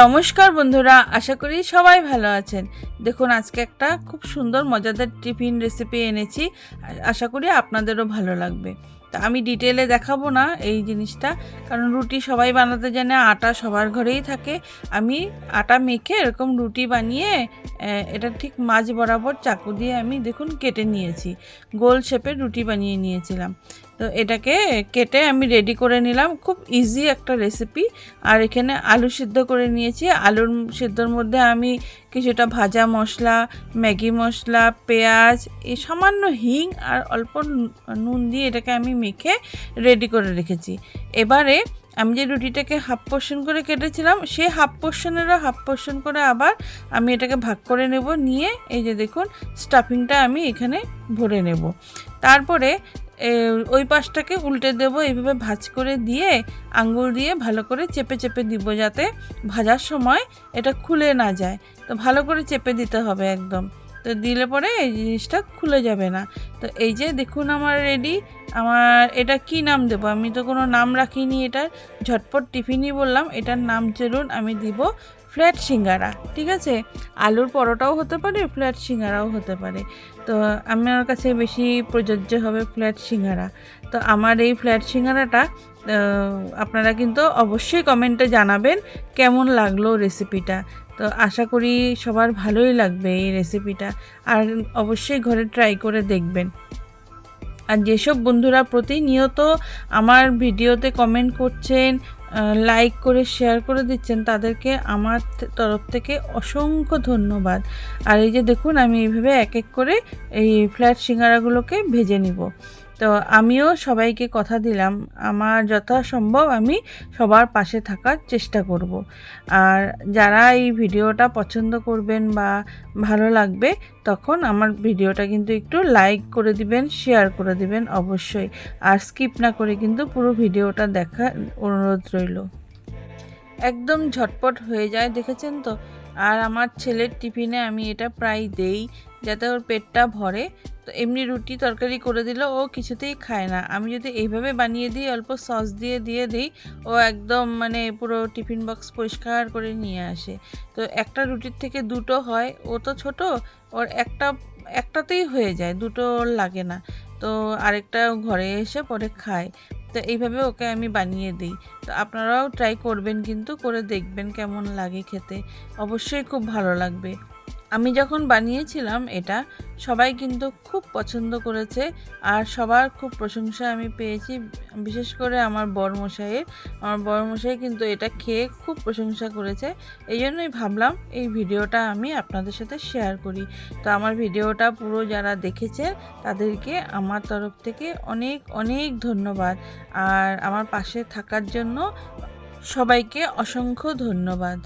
নমস্কার বন্ধুরা, আশা করি সবাই ভালো আছেন। দেখুন, আজকে একটা খুব সুন্দর, মজাদার টিফিন রেসিপি এনেছি আশা করি আপনাদেরও ভালো লাগবে। তা আমি ডিটেলে দেখাবো না এই জিনিসটা। কারণ রুটি সবাই বানাতে জানে, আটা সবার ঘরেই থাকে। আমি আটা মেখে এরকম রুটি বানিয়ে এটা ঠিক মাঝ বরাবর চাকু দিয়ে আমি দেখুন কেটে নিয়েছি। গোল শেপের রুটি বানিয়ে নিয়েছিলাম। তো এটাকে কেটে আমি রেডি করে নিলাম। খুব ইজি একটা রেসিপি আর এখানে আলু সিদ্ধ করে নিয়েছি। আলুর সিদ্ধর মধ্যে আমি কিছুটা ভাজা মশলা, ম্যাগি মশলা, পেঁয়াজ এই সামান্য হিং আর অল্প নুন দিয়ে এটাকে আমি মেখে রেডি করে রেখেছি। এবারে আমি যে রুটিটাকে হাফ পোর্শন করে কেটেছিলাম সেই হাফ পোর্শনেরও হাফ পোর্শন করে আবার আমি এটাকে ভাগ করে নেব, নিয়ে এই যে দেখুন স্টাফিংটা আমি এখানে ভরে নেব। তারপরে ওই পাশটাকে উল্টে দেব, এইভাবে ভাজ করে দিয়ে, আঙ্গুল দিয়ে ভালো করে চেপে চেপে দিব যাতে ভাজার সময় এটা খুলে না যায়। তো ভালো করে চেপে দিতে হবে একদম। তো দিলে পরে এই জিনিসটা খুলে যাবে না। তো এই যে দেখুন আমার রেডি আমার এটা কি নাম দেবো? আমি তো কোনো নাম রাখিনি এটার। ঝটপট টিফিনই বললাম, এটার নাম চলুন আমি দিব ফ্ল্যাট সিঙ্গারা, ঠিক আছে? আলুর পরোটাও হতে পারে ফ্ল্যাট সিঙ্গারাও হতে পারে। তো আমার কাছে বেশি প্রযোজ্য হবে ফ্ল্যাট সিঙ্গারা। তো আমার এই ফ্ল্যাট সিঙ্গারাটা আপনারা কিন্তু অবশ্যই কমেন্টে জানাবেন কেমন লাগল রেসিপিটা তো আশা করি সবার ভালোই লাগবে এই রেসিপিটা আর অবশ্যই ঘরে ট্রাই করে দেখবেন। আর যেসব বন্ধুরা প্রতিনিয়ত আমার ভিডিওতে কমেন্ট করছেন লাইক করে শেয়ার করে দিচ্ছেন, তাদেরকে আমার তরফ থেকে অসংখ্য ধন্যবাদ। আর এই যে দেখুন, আমি এইভাবে এক এক করে এই ফ্ল্যাট সিঙ্গারাগুলোকে ভেজে নিব। তো আমিও সবাইকে কথা দিলাম, আমার যথাসম্ভব আমি সবার পাশে থাকার চেষ্টা করব। আর যারা এই ভিডিওটা পছন্দ করবেন বা ভালো লাগবে, তখন আমার ভিডিওটা কিন্তু একটু লাইক করে দিবেন শেয়ার করে দিবেন অবশ্যই। আর স্কিপ না করে কিন্তু পুরো ভিডিওটা দেখা অনুরোধ রইল। একদম ঝটপট হয়ে যায়, দেখেছেন তো? আর আমার ছেলের টিফিনে আমি এটা প্রায় দেই। যাতে ওর পেটটা ভরে। তো এমনি রুটি তরকারি করে দিলে ও কিছুতেই খায় না। আমি যদি এইভাবে বানিয়ে দিই, অল্প সস দিয়ে দিয়ে দিই, ও একদম মানে পুরো টিফিন বক্স পরিষ্কার করে নিয়ে আসে। তো একটা রুটির থেকে দুটো হয়, ও তো ছোট, ওর একটা, একটাতেই হয়ে যায়, দুটো ওর লাগে না। তো আরেকটা ঘরে এসে পরে খায়। তো এইভাবে ওকে আমি বানিয়ে দিই। তো আপনারাও ট্রাই করবেন কিন্তু, করে দেখবেন কেমন লাগে খেতে। অবশ্যই খুব ভালো লাগবে। আমি যখন বানিয়েছিলাম এটা, সবাই কিন্তু খুব পছন্দ করেছে আর সবার খুব প্রশংসা আমি পেয়েছি। বিশেষ করে আমার বরমশাইয়ের। আমার বরমশাই কিন্তু এটা খেয়ে খুব প্রশংসা করেছে। এই জন্যই ভাবলাম এই ভিডিওটা আমি আপনাদের সাথে শেয়ার করি। তো আমার ভিডিওটা পুরো যারা দেখেছে, তাদেরকে আমার তরফ থেকে অনেক অনেক ধন্যবাদ। আর আমার পাশে থাকার জন্য সবাইকে অসংখ্য ধন্যবাদ।